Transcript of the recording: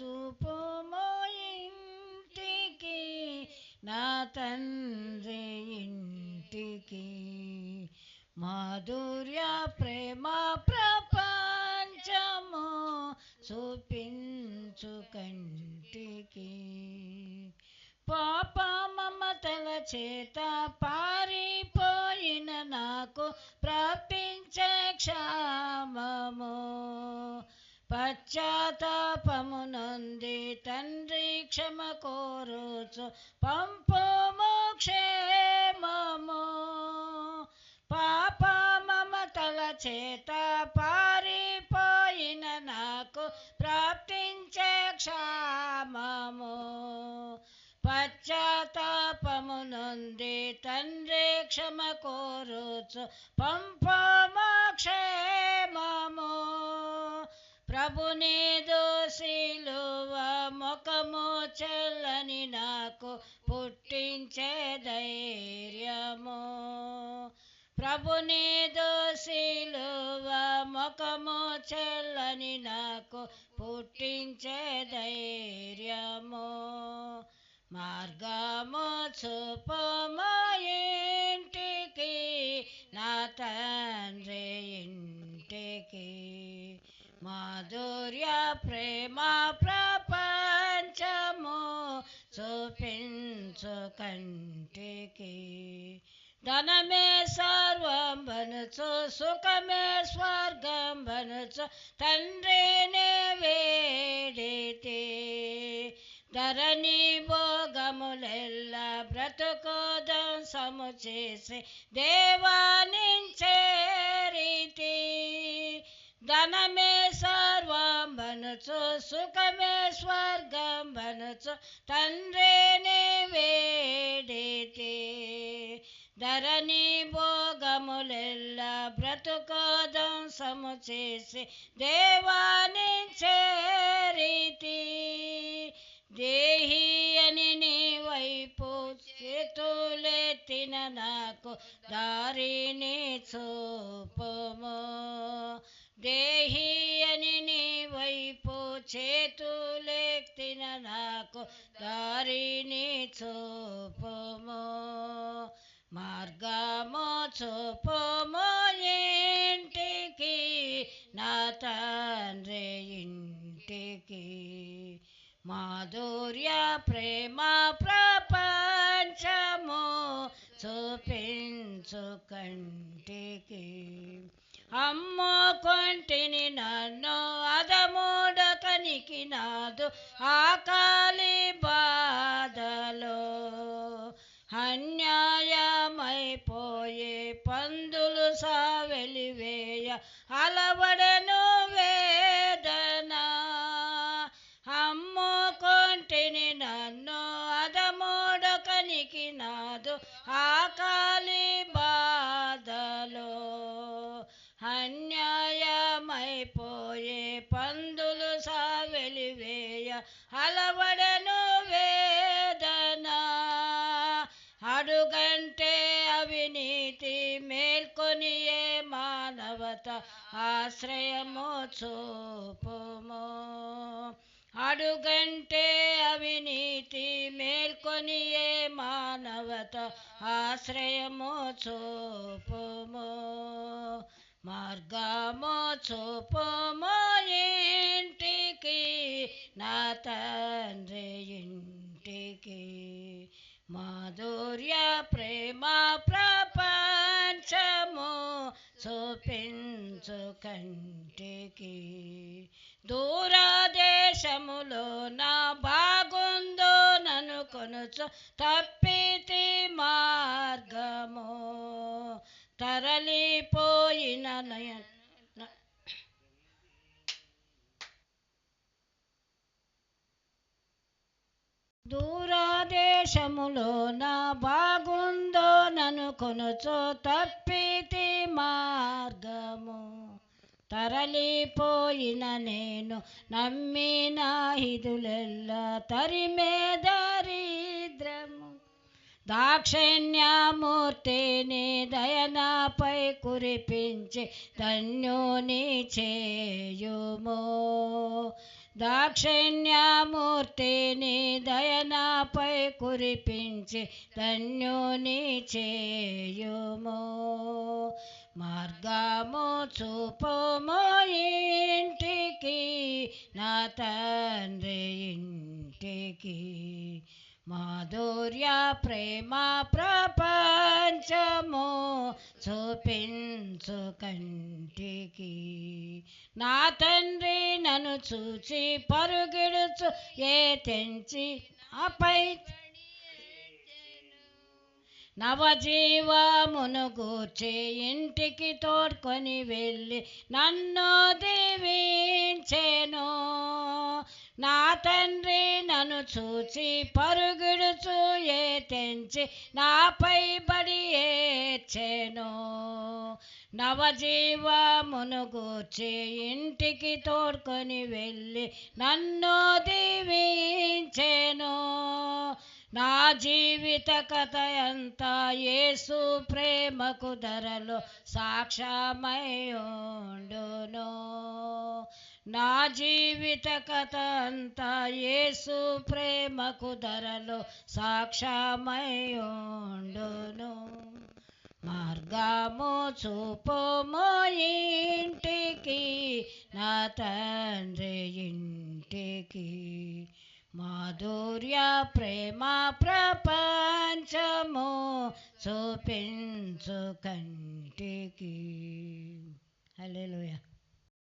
చూపుమో ఇంటికి నా తండ్రి ఇంటికి. మాధుర్య ప్రేమ ప్రపంచము చూపించు కంటికి. పాప మమతల చేత పారిపోయిన నాకు ప్రాప్తించే పశ్చాత్తాపమునంది తండ్రి క్షమ కోరుచు పంపుము క్షేమము పాప మమతల చేత పారిపోయిన నాకు ప్రాప్తించే క్షామము. పశ్చాత్తాపమునంది తండ్రి క్షమ కోరుచు పంపము క్షేమము ప్రభుని దోషిలువ ముఖము చెల్లని నాకు పుట్టించే ధైర్యము. ప్రభుని దోషిలువ ముఖము చెల్లని నాకు పుట్టించే ధైర్యము. మార్గము చూపము నా తండ్రి ఇంటికి. మాధుర్య ప్రేమ ప్రపంచము చూపించు కంటికి. ధనమే సర్వం బనుచు సుఖమే స్వర్గం బనుచు తండ్రిని వేడితే. ధరణి భోగములెల్ల బ్రతుకోదం సము చేసి దేవా సుఖమే స్వర్గం బనుచు తండ్రిని వేడితే. ధరణి భోగములెల్ల బ్రతుకోదం సము చేసి దేవానించే రీతి దేహి అని నీ వైపు చేతులెత్తిన నాకు దారిని చూపము. దేహి అని నీ వైపు చేతులెత్తిన నాకు దారిని చూపము. మార్గము చూపము ఇంటికి నా తండ్రి ఇంటికి. మాధుర్య ప్రేమ ప్రపంచము చూపించుకండి అమ్మో కొంటిని నన్ను అదమూడకనికి నాదు ఆకాలి బాధలో. అన్యాయమైపోయే పందులు సావెలివేయ అలవడను వేదన. అమ్మో కొంటిని నన్ను అదమూడకనికి నాదు ఆకాలి ఆశ్రయము చూపుము అడుగంటే అవినీతి మేల్కొనియే మానవత ఆశ్రయము చూపుము మార్గము చూపుము కంటికి దూరదేశములో నా బాగుందో నన్ను కొనుచు తప్పితి మార్గము తరలిపోయిన నయ దూరదేశములో నా బాగుందో నన్ను కొనుచో తప్పితి మార్గము తరలిపోయిన నేను నమ్మిన హిదులెల్ల తరిమే దరిద్రము దాక్షిణ్యమూర్తిని దయనాపై కురిపించి ధన్యుని చేయుము. దాక్షిణ్యమూర్తిని దయనాపై కురిపించి ధన్యుని చేయుము. మార్గము చూపుము ఇంటికి నా తండ్రి ఇంటికి. మాధుర్య ప్రేమ ప్రపంచము చూపించు కంటికి. నా తండ్రి నన్ను చూచి పరుగిడుచు ఏ తెంచి ఆపై నవజీవమును గూర్చి ఇంటికి తోడ్కొని వెళ్ళి నన్ను దీవించెను. నా తండ్రి నన్ను చూచి పరుగుడుచు ఏ తెంచి నాపై బడి ఏడ్చెను. నవజీవమును గూర్చి ఇంటికి తోడ్కొని వెళ్ళి నన్ను దీవించెను. నా జీవిత కథ అంతా యేసు ప్రేమకు ధరలు సాక్ష్యమై ఉండును నా జీవిత కథ అంతా యేసు ప్రేమకు ధరలు సాక్ష్యమై ఉండును మార్గము చూపుము ఇంటికి నా తండ్రి ఇంటి మాధుర్య ప్రేమ ప్రపంచము చూపించు కంటికి. హల్లెలూయా.